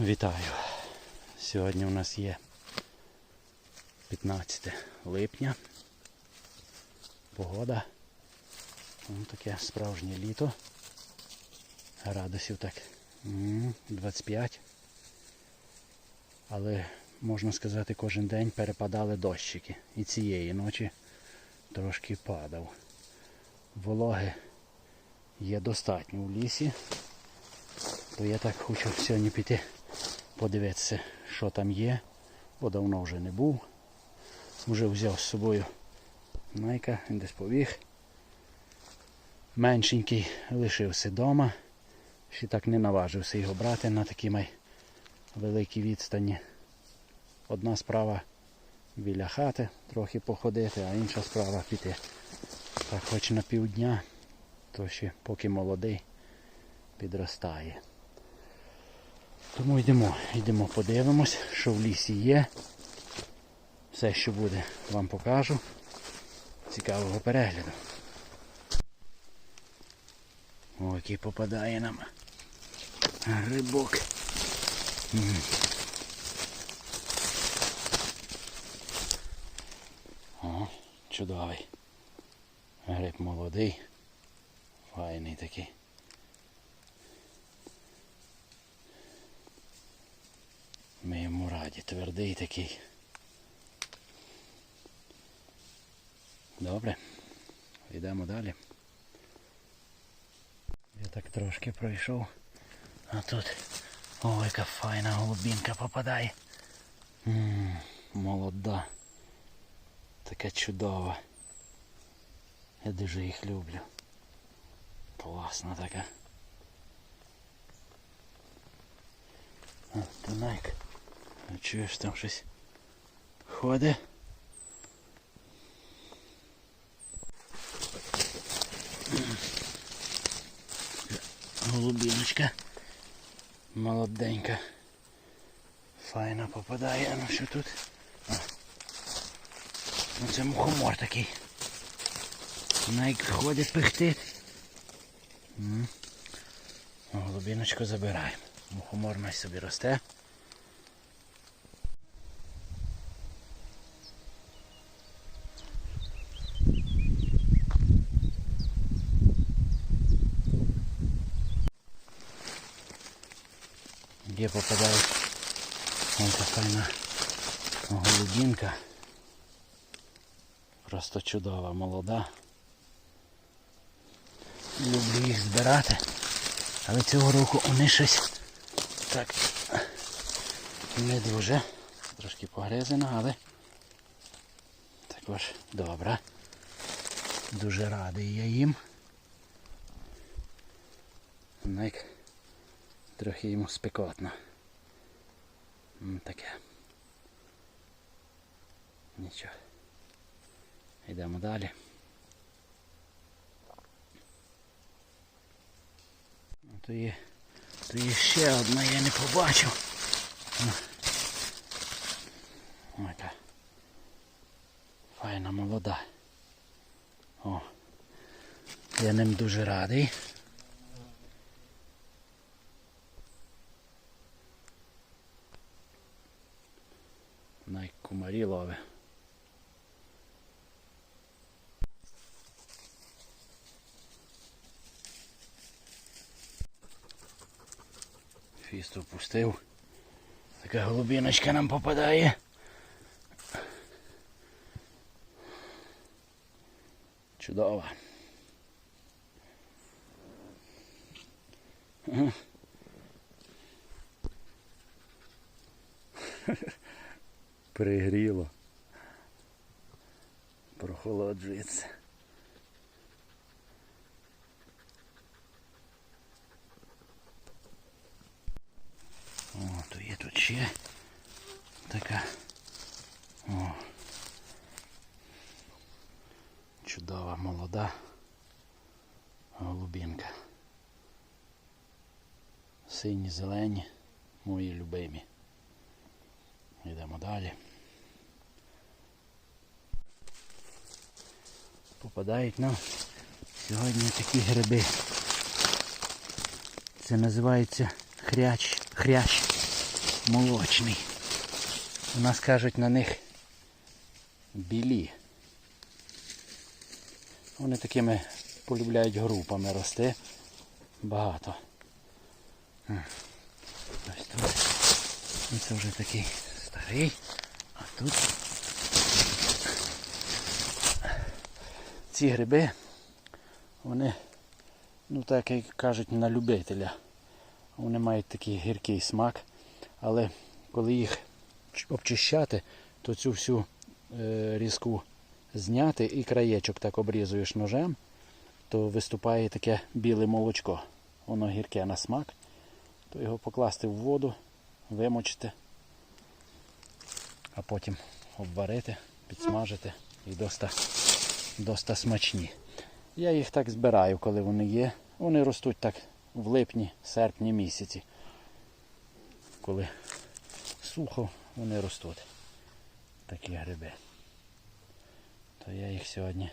Вітаю! Сьогодні у нас є 15 липня. Погода. Ось таке справжнє літо. Градусів так 25. Але можна сказати, кожен день перепадали дощики. І цієї ночі трошки падав. Вологи є достатньо в лісі. То я так хочу сьогодні піти подивитися, що там є, бо давно вже не був. Вже взяв з собою найка, він десь побіг. Меншенький лишився вдома. Ще так не наважився його брати на такій май великій відстані. Одна справа біля хати трохи походити, а інша справа піти. Так хоч на півдня, то ще поки молодий підростає. Тому йдемо, йдемо, подивимось, що в лісі є. Все, що буде, вам покажу. Цікавого перегляду. О, який попадає нам грибок. О, чудовий. Гриб молодий. Файний такий. Ми йому раді, твердий такий. Добре, йдемо далі. Я так трошки пройшов. А тут ой, яка файна голубінка попадає. М, молода. Така чудова. Я дуже їх люблю. Класна така. А, ти Найк. А чуєш там щось ходить? Голубіночка. Молоденька. Файна попадає. А ну що тут? А. Ну це мухомор такий. Найк ходить пихти. Голубіночку забираємо. Мухомор наш собі росте. Где попадает вон файна голубінка. Просто чудова, молода. Люблю їх збирати. Але цього року вони щось так не дуже. Трошки погризена, але також добре. Дуже радий я їм. Найк трохи йому спекотно. Таке. Нічого. Йдемо далі. Ну, То є, то є ще одна, я не побачив. Ой, яка Файна молода. О. Я ним дуже радий. Най кумарі лови. Фіст опустив. Така голубіночка нам попадає. Чудова. Пригріло. Прохолоджується. О, то є тут ще така. О. Чудова молода голубінка. Сині, зелені, мої любимі. Йдемо далі. Попадають нам сьогодні такі гриби. Це називається хряч. Хрящ. молочний. У нас кажуть на них білі. Вони такими полюбляють групами рости. Багато. Ось тут. Ну, Це вже такий старий. А тут ці гриби, вони, ну так як кажуть, на любителя. Вони мають такий гіркий смак, але коли їх обчищати, то цю всю е, різку зняти і краєчок так обрізуєш ножем, то виступає таке біле молочко. Воно гірке на смак, то його покласти в воду, вимочити, а потім обварити, підсмажити і доста, доста смачні. Я їх так збираю, коли вони є. Вони ростуть так в липні, серпні місяці. Коли сухо, вони ростуть. Такі гриби. То я їх сьогодні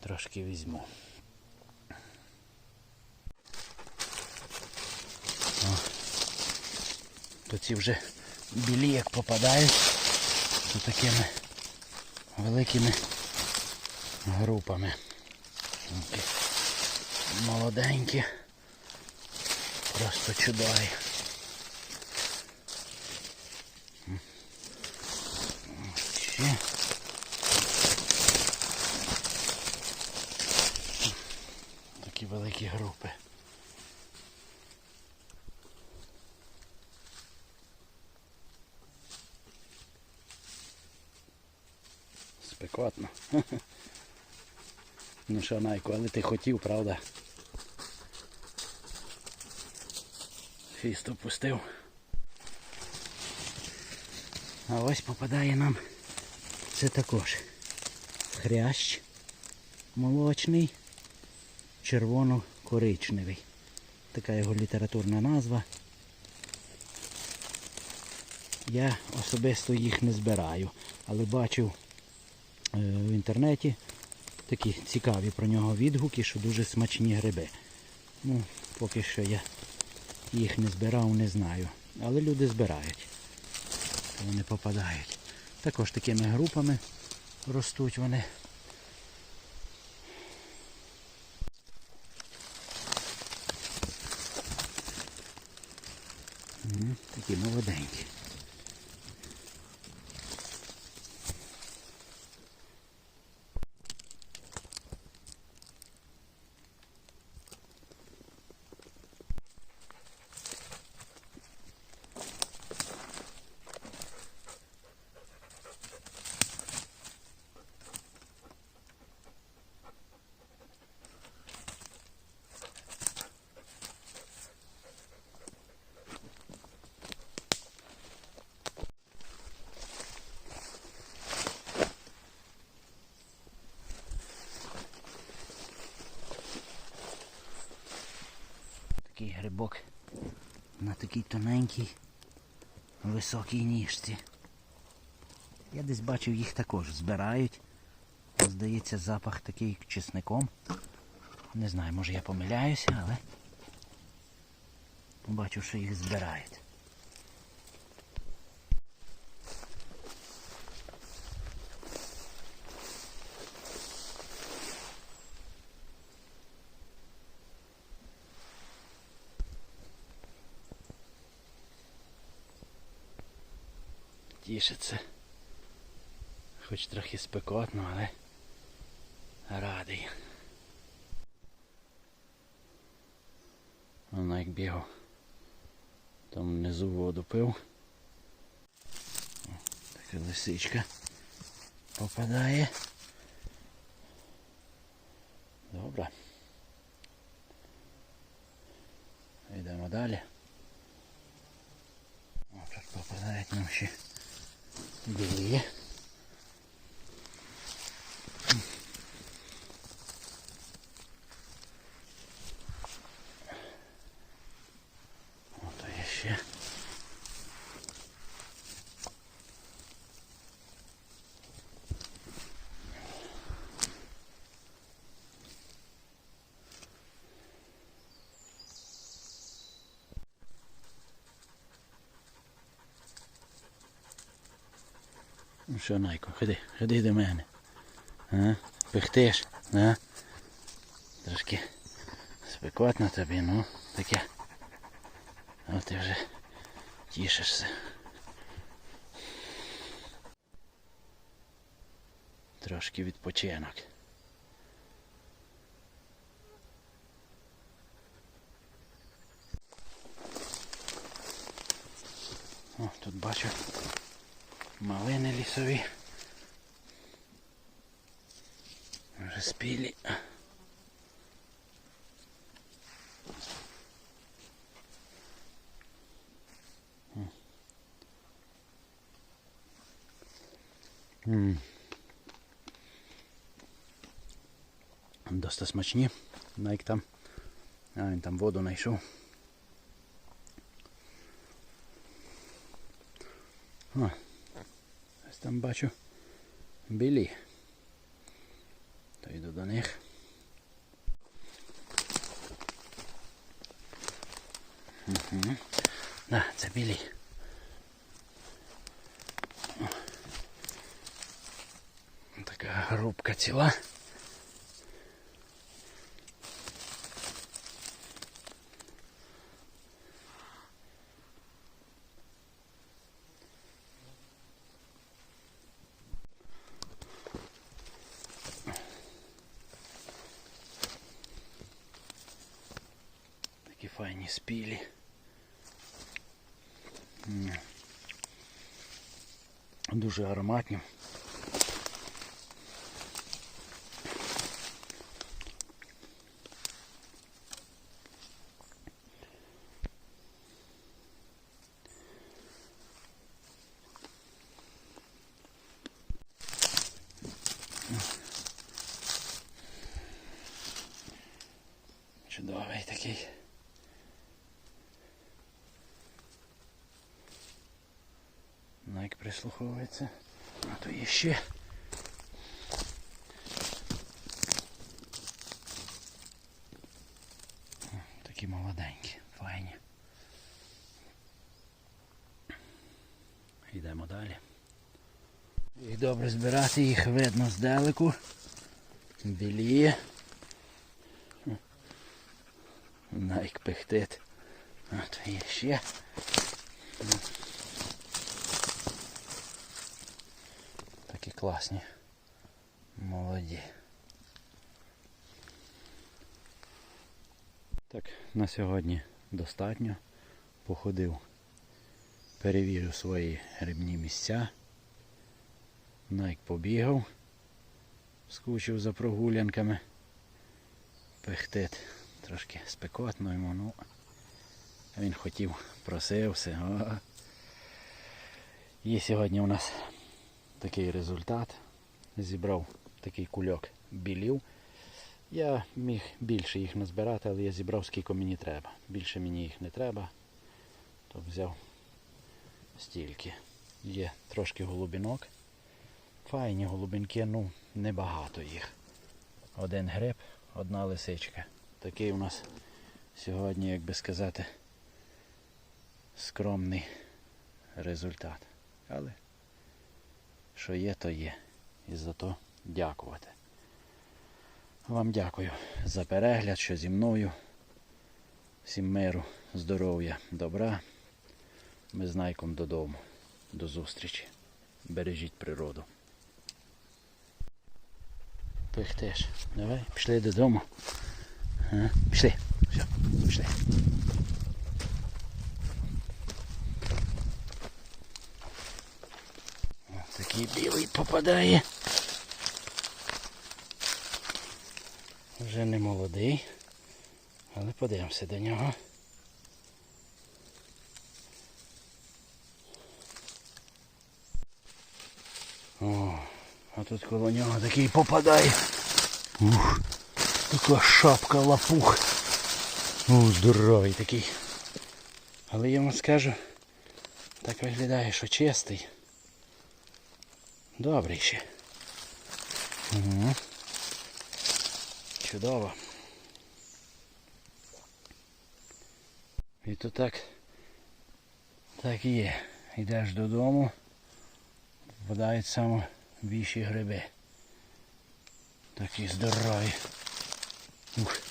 трошки візьму. О, то ці вже білі як попадають, то такими великими групами. Молоденькі. Просто чудові. Такі великі групи. Спекотно. Ну що, Найко, але ти хотів, правда? Фіст опустив. А ось попадає нам це також хрящ молочний, червоно-коричневий. Така його літературна назва. Я особисто їх не збираю, але бачив е, в інтернеті такі цікаві про нього відгуки, що дуже смачні гриби. Ну, поки що я їх не збирав, не знаю. Але люди збирають. Вони попадають. Також такими групами ростуть вони. Такі молоденькі. Такий грибок на такій тоненькій, високій ніжці. Я десь бачив, їх також збирають. Здається, запах такий чесником. Не знаю, може я помиляюся, але побачив, що їх збирають. Тішиться. Хоч трохи спекотно, але радий. Воно як бігав. Там внизу воду пив. Така лисичка попадає. Добре. Йдемо далі. О, тут попадають нам ще білі. Ото є ще. Ну що, Найко, ходи, ходи до мене. А? Пихтиш, а? Трошки спекотно тобі, ну, таке. А ти вже тішишся. Трошки відпочинок. О, тут бачу малини лісові. Вже спілі. Доста смачні. Найк там. А він там воду знайшов. Ось там бачу білі. То йду до них. Угу. Да, це білі. О. Така грубка ціла. файні спілі. М. Дуже ароматні. Чудовий такий. Найк прислуховується. А то є ще. Такі молоденькі, файні. Йдемо далі. І добре збирати їх видно здалеку. Біліє. Найк пихтить. А то є ще. Такі класні. Молоді. Так, на сьогодні достатньо. Походив, перевірив свої грибні місця. Найк побігав, скучив за прогулянками. Пихтить трошки спекотно йому, ну він хотів, просився. Є сьогодні у нас такий результат. Зібрав такий кульок білів. Я міг більше їх назбирати, але я зібрав скільки мені треба. Більше мені їх не треба, то взяв стільки. Є трошки голубінок. Файні голубінки, ну небагато їх. Один гриб, одна лисичка. Такий у нас сьогодні, як би сказати, скромний результат. Але що є, то є. І за то дякувати. Вам дякую за перегляд, що зі мною. Всім миру, здоров'я, добра. Ми з Найком додому. До зустрічі. Бережіть природу. Пихтеш. Давай, пішли додому. А, пішли. Все, пішли. Такий білий попадає. Вже не молодий, але подивимося до нього. О, а тут коло нього такий попадає. Ух, така шапка лапух. О, здоровий такий. Але я вам скажу, так виглядає, що чистий. Добрий ще. Угу. Чудово. І то так, так і є. Йдеш додому, Попадають саме більші гриби. Такі здорові. Ух.